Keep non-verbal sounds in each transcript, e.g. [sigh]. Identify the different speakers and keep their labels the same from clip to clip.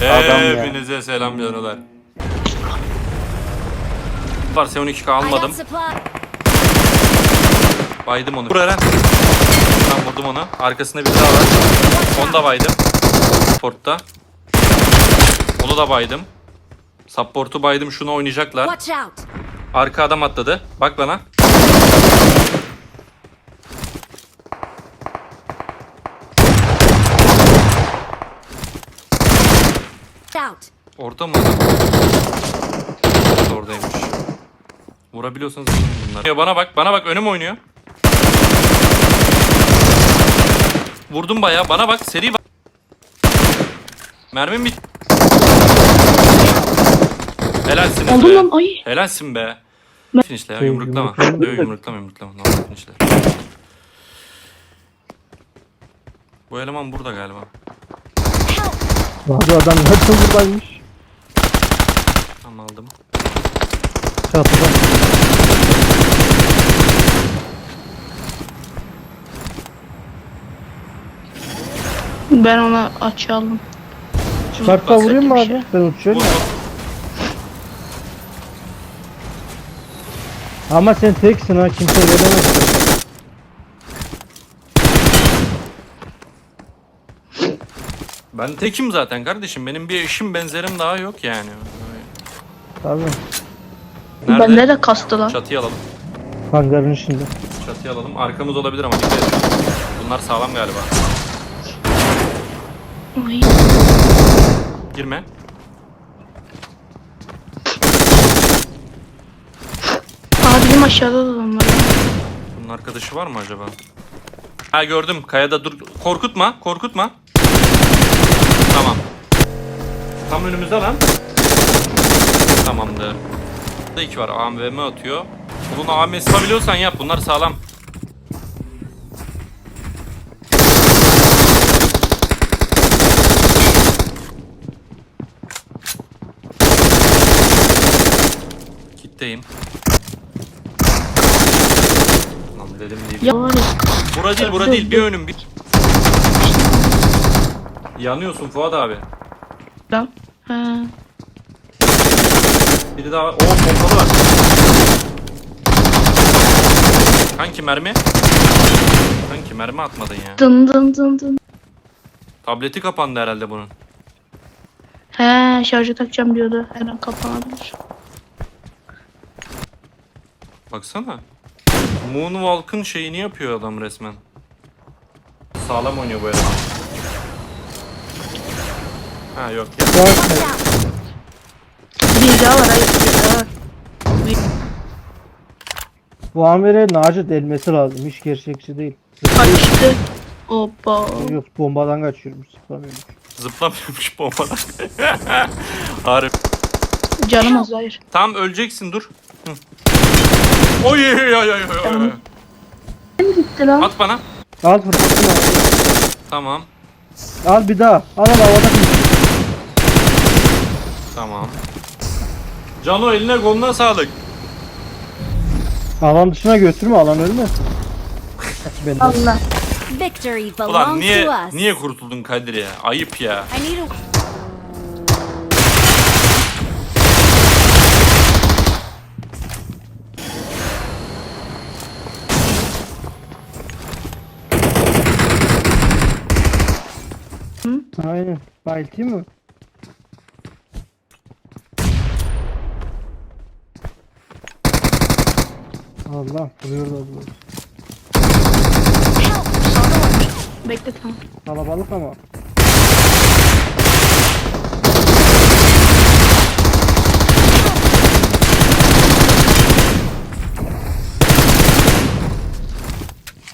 Speaker 1: Hepinize selam canılar. Var S12K
Speaker 2: I got
Speaker 1: almadım. Baydım onu. Eren. Ben vurdum onu. Arkasında bir daha var. Onu da baydım. Support'ta. Onu da baydım. Support'u baydım. Şunu oynayacaklar. Arka adam atladı. Bak bana.
Speaker 2: Out.
Speaker 1: Orada mı? Evet, Oradaymış. Vurabiliyorsanız vurun bunları. Ya Bana bak, bana bak önüm oynuyor. Vurdum bayağı. Bana bak, seri bak. Mermim bit. Helalsiniz
Speaker 3: Aldım
Speaker 1: be.
Speaker 3: lan ay.
Speaker 1: Helalsin be. Finişle ya, yumruklama.
Speaker 4: yumruklama.
Speaker 1: Yok yumruklama, yumruklama. Normal finişle. Bu eleman burada galiba.
Speaker 4: Abi adam nasıl [laughs] buradaymış?
Speaker 1: Tamam aldım.
Speaker 4: Çatıda.
Speaker 3: Ben ona açı aldım.
Speaker 4: Çıkartsa vurayım mı abi? Ben uçuyorum ya. Ama sen teksin ha kimse gelemez.
Speaker 1: Ben tekim zaten kardeşim. Benim bir eşim benzerim daha yok yani.
Speaker 4: Tabii.
Speaker 1: Nerede?
Speaker 3: Bende de kastı lan.
Speaker 1: Çatıya alalım.
Speaker 4: Hangarın içinde.
Speaker 1: Çatıya alalım. Arkamız olabilir ama dikkat edin. Bunlar sağlam galiba.
Speaker 3: Ay.
Speaker 1: Girme.
Speaker 3: Aa bizim aşağıda da adam var. lan.
Speaker 1: Bunun arkadaşı var mı acaba? Ha gördüm. Kayada dur. Korkutma. Korkutma. Tamam. Tam önümüzde lan. Tamamdır. Burada iki var. AMVM atıyor. Bunun AMS yapabiliyorsan yap. Bunlar sağlam. Kitleyim. Lan dedim değil.
Speaker 3: Ya var ya.
Speaker 1: Bura değil, bura değil. Bir önüm bir. Yanıyorsun Fuat abi.
Speaker 3: Lan. Ha.
Speaker 1: Biri daha. Oo pompalı var. Kanki mermi? Kanki mermi atmadın ya.
Speaker 3: Dın dın dın dın.
Speaker 1: Tableti kapandı herhalde bunun.
Speaker 3: He şarjı takacağım diyordu. Her an kapanabilir.
Speaker 1: Baksana. Moonwalk'ın şeyini yapıyor adam resmen. Sağlam oynuyor bu eleman. Ha yok ya.
Speaker 2: Watch out.
Speaker 3: Bir daha var hayır. Bir daha var.
Speaker 4: Bu amire Naci delmesi lazım. Hiç gerçekçi değil.
Speaker 3: Kaçtı. Hoppa.
Speaker 4: Yok bombadan kaçıyormuş. Zıplamıyormuş.
Speaker 1: Zıplamıyormuş bombadan. [laughs] Harbi.
Speaker 3: Canım az hayır.
Speaker 1: Tam öleceksin dur. Hı. Oy oy oy oy oy. oy.
Speaker 3: Gitti lan.
Speaker 1: At bana.
Speaker 4: Al fırlatın abi.
Speaker 1: Tamam.
Speaker 4: Al bir daha. Al al havada.
Speaker 1: Tamam. Cano eline koluna sağlık.
Speaker 4: Alan dışına götürme alan ölmez. [laughs] ben de.
Speaker 3: Allah.
Speaker 2: Victory
Speaker 1: Ulan
Speaker 2: belongs
Speaker 1: niye
Speaker 2: to us.
Speaker 1: niye kurtuldun Kadir ya? Ayıp ya.
Speaker 2: I need a
Speaker 4: Aynen. Bayıltayım mı? Allah vuruyor da bu.
Speaker 2: help.
Speaker 3: Bekle tamam.
Speaker 4: Kalabalık ama.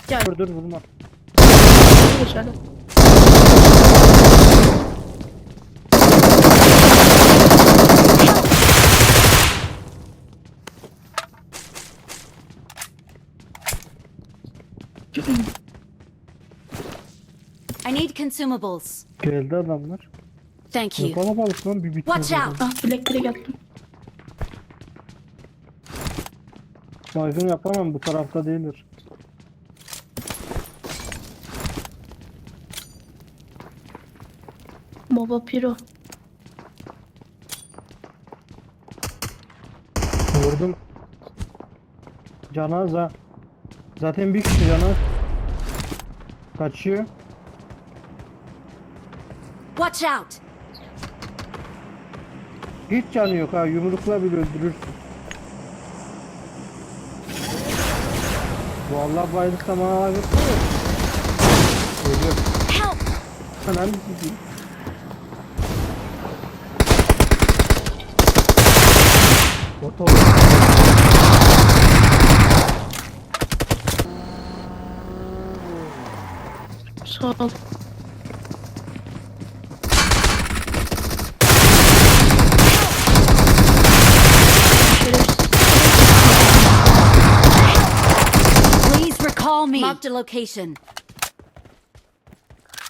Speaker 3: Gel.
Speaker 4: Dur dur vurma.
Speaker 3: Geç
Speaker 2: I need consumables.
Speaker 4: Geldi adamlar.
Speaker 2: Thank
Speaker 4: Ne
Speaker 2: you.
Speaker 4: kalabalık lan bir bitmedi.
Speaker 2: Watch out.
Speaker 3: Ah bilek direkt attım.
Speaker 4: Mayfın yapamam bu tarafta değildir.
Speaker 3: Baba piro.
Speaker 4: Vurdum. Canaz ha. Zaten bir kişi canaz. Kaçıyor.
Speaker 2: Watch out!
Speaker 4: Hiç canı yok ha. Yumrukla bile öldürürsün. Bu Allah bayılırsa bana abi. Geliyor.
Speaker 2: Help!
Speaker 4: Ananı sikeyim. Oto.
Speaker 3: Sağ ol.
Speaker 2: Please recall me. Marked a location.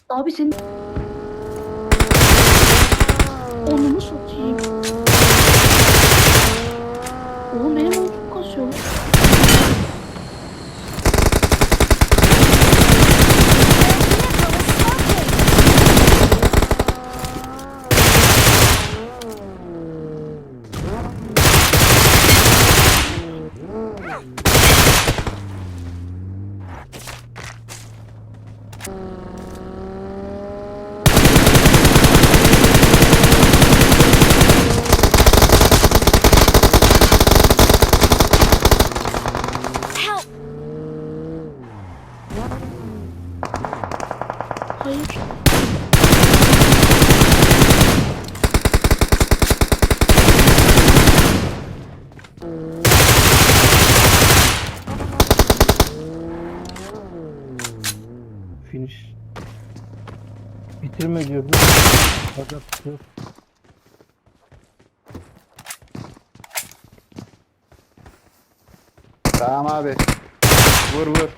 Speaker 3: Abi sen... Onu mu satayım? Oğlum benim
Speaker 4: Finish. Bitirme diyordu. Fakat yok.
Speaker 5: Tamam abi. Vur vur.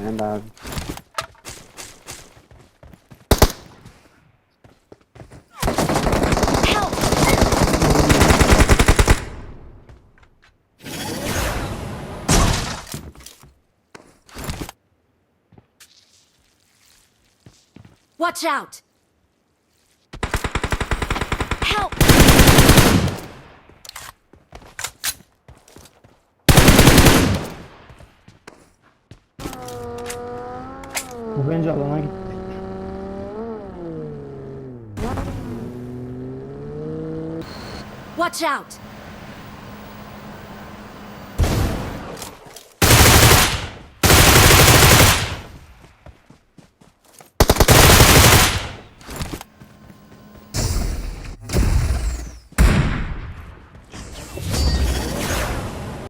Speaker 5: Evet abi.
Speaker 2: Watch out! Help!
Speaker 4: Bu bence alana gitti.
Speaker 2: Watch out!